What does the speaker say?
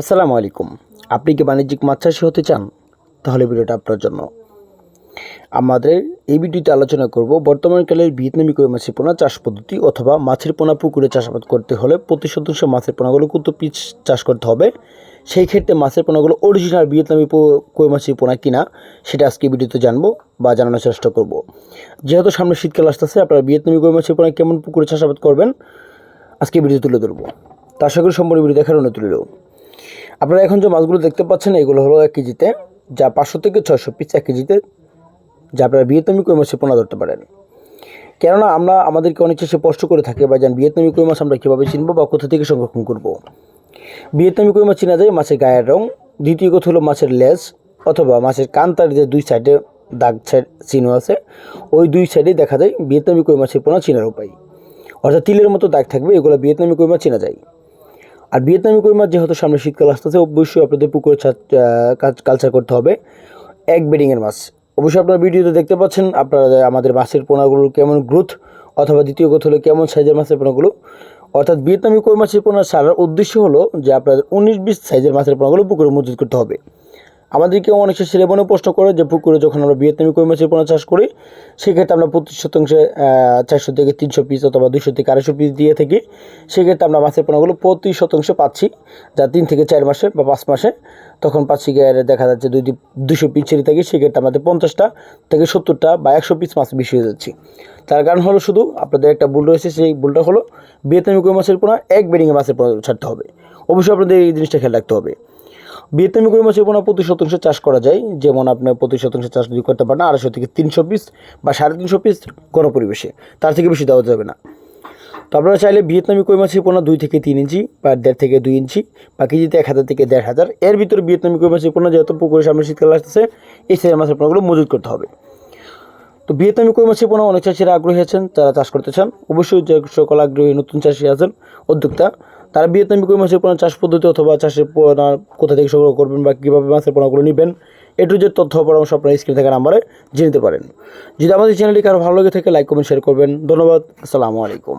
আসসালামু আলাইকুম। আপনি কি বাণিজ্যিক মাছ চাষি হতে চান? তাহলে ভিডিওটা আপনার জন্য। আমাদের এই ভিডিওতে আলোচনা করব বর্তমানকালের ভিয়েতনামি কই মাছের পোনা চাষ পদ্ধতি অথবা মাছের পোনা পুকুরে চাষাবাদ করতে হলে প্রতি শতাংশ মাছের পোনাগুলো কত পিচ চাষ করতে হবে? সেই ক্ষেত্রে মাছের পোনাগুলো অরিজিনাল ভিয়েতনামি কই মাছের পোনা কিনা, সেটা আজকে ভিডিওতে জানব বা জানানোর চেষ্টা করব। যেহেতু সামনে শীতকাল আসতেছে, আপনারা ভিয়েতনামি কই মাছের পোনা কেমন পুকুরে চাষাবাদ করবেন, আজকে ভিডিও তুলে ধরবো। তা আশা করি সম্পূর্ণ ভিডিও দেখার অনুমতি রইল। আপনারা এখন যে মাছগুলো দেখতে পাচ্ছেন, এগুলো হলো এক কেজিতে, যা পাঁচশো থেকে ছয়শো পিস এক কেজিতে, যা আপনারা ভিয়েতনামি কই মাছে পোনা ধরতে পারেন। কেননা আমরা, আমাদেরকে অনেক চেষ্টা স্পষ্ট করে থাকি বা জান, ভিয়েতনামি কই মাছ আমরা কীভাবে চিনবো বা কোথা থেকে সংরক্ষণ করব? ভিয়েতনামি কই মাছ চিনা যায় মাছের গায়ের রং, দ্বিতীয় কথা হলো মাছের লেজ, অথবা মাছের কান্তার যে দুই সাইডে দাগ সাইড চিহ্ন আছে, ওই দুই সাইডে দেখা যায় ভিয়েতনামি কই মাছের পোনা চেনার উপায়। অর্থাৎ তিলের মতো দাগ থাকবে, এগুলো ভিয়েতনামি কই মাছ চেনা যায়। আর ভিয়েতনামি কই মাছ যেহেতু সামনে শীতকাল আসতেছে, অবশ্যই আপনাদের পুকুরে কালচার করতে হবে। এক বেডিংয়ের মাছ। অবশ্যই আপনারা ভিডিওতে দেখতে পাচ্ছেন, আপনারা আমাদের মাছের পোনাগুলোর কেমন গ্রোথ অথবা দ্বিতীয় কথা হলো কেমন সাইজের মাছের পোনাগুলো। অর্থাৎ ভিয়েতনামি কই মাছের পোনা ছাড়ার উদ্দেশ্য হলো যে আপনাদের উনিশ বিশ সাইজের মাছের পোনাগুলো পুকুরে মজুত করতে হবে। আমাদেরকে অনেক ছেলে মনে প্রশ্ন করে যে পুকুরে যখন আমরা বিয়েতামি কই মাছের পোনা চাষ করি, সেক্ষেত্রে আমরা প্রতি শতাংশে চারশো থেকে তিনশো পিস অথবা দুশো থেকে আড়াইশো পিস দিয়ে থাকি। সেক্ষেত্রে আমরা মাছের পোনাগুলো প্রতি শতাংশে পাচ্ছি। যা তিন থেকে চার মাসে বা পাঁচ মাসে তখন পাচ্ছি গিয়ে দেখা যাচ্ছে দুই দুশো পিস ছেড়ে থাকি। সেক্ষেত্রে আমাদের পঞ্চাশটা থেকে সত্তরটা বা একশো পিস মাছ বেশি হয়ে যাচ্ছে। তার কারণ হলো শুধু আপনাদের একটা ভুল রয়েছে, সেই ভুলটা হলো বিয়েতামি কই মাছের পোনা, এক বেডিংয়ে মাছের পোনা ছাড়তে হবে। অবশ্যই আপনাদের এই জিনিসটা খেয়াল রাখতে হবে। ভিয়েতনামি কই মাছের পোনা প্রতি শতাংশ চাষ করা যায়। যেমন আপনি প্রতি শতাংশ চাষ যদি করতে পারেন, আড়াইশো থেকে তিনশো পিস বা সাড়ে তিনশো পিস কোনো পরিবেশে তার থেকে বেশি দেওয়া যাবে না। তো আপনারা চাইলে ভিয়েতনামি কই মাছের পোনা দুই থেকে তিন ইঞ্চি বা দেড় থেকে দুই ইঞ্চি বা কেজিতে এক হাজার থেকে দেড় হাজার। এর ভিতরে বিয়েতামি কই মাছের পোনা যেহেতু পুকুরের সামনে শীতকাল আসতেছে, এই সাইজের মাছের পোনাগুলো মজুত করতে হবে। তো বিয়েতে আমি কই মাছের পোনা অনেক চাষিরা আগ্রহী আছেন, তারা চাষ করতে চান। অবশ্যই যে সকল আগ্রহী নতুন চাষি আছেন, উদ্যোক্তা, তারা বিয়েতে আমি কই মাছের পোনা চাষ পদ্ধতি অথবা চাষের পোনা কোথা থেকে সংগ্রহ করবেন বা কীভাবে মাছের পোনাগুলো নেবেন এটু যে তথ্য পরামর্শ আপনারা স্ক্রিনে থাকা নাম্বারে জেনে নিতে পারেন। যদি আমাদের চ্যানেলটি কারও ভালো লাগে থাকে লাইক কমেন্ট শেয়ার করবেন। ধন্যবাদ, আসসালামু আলাইকুম।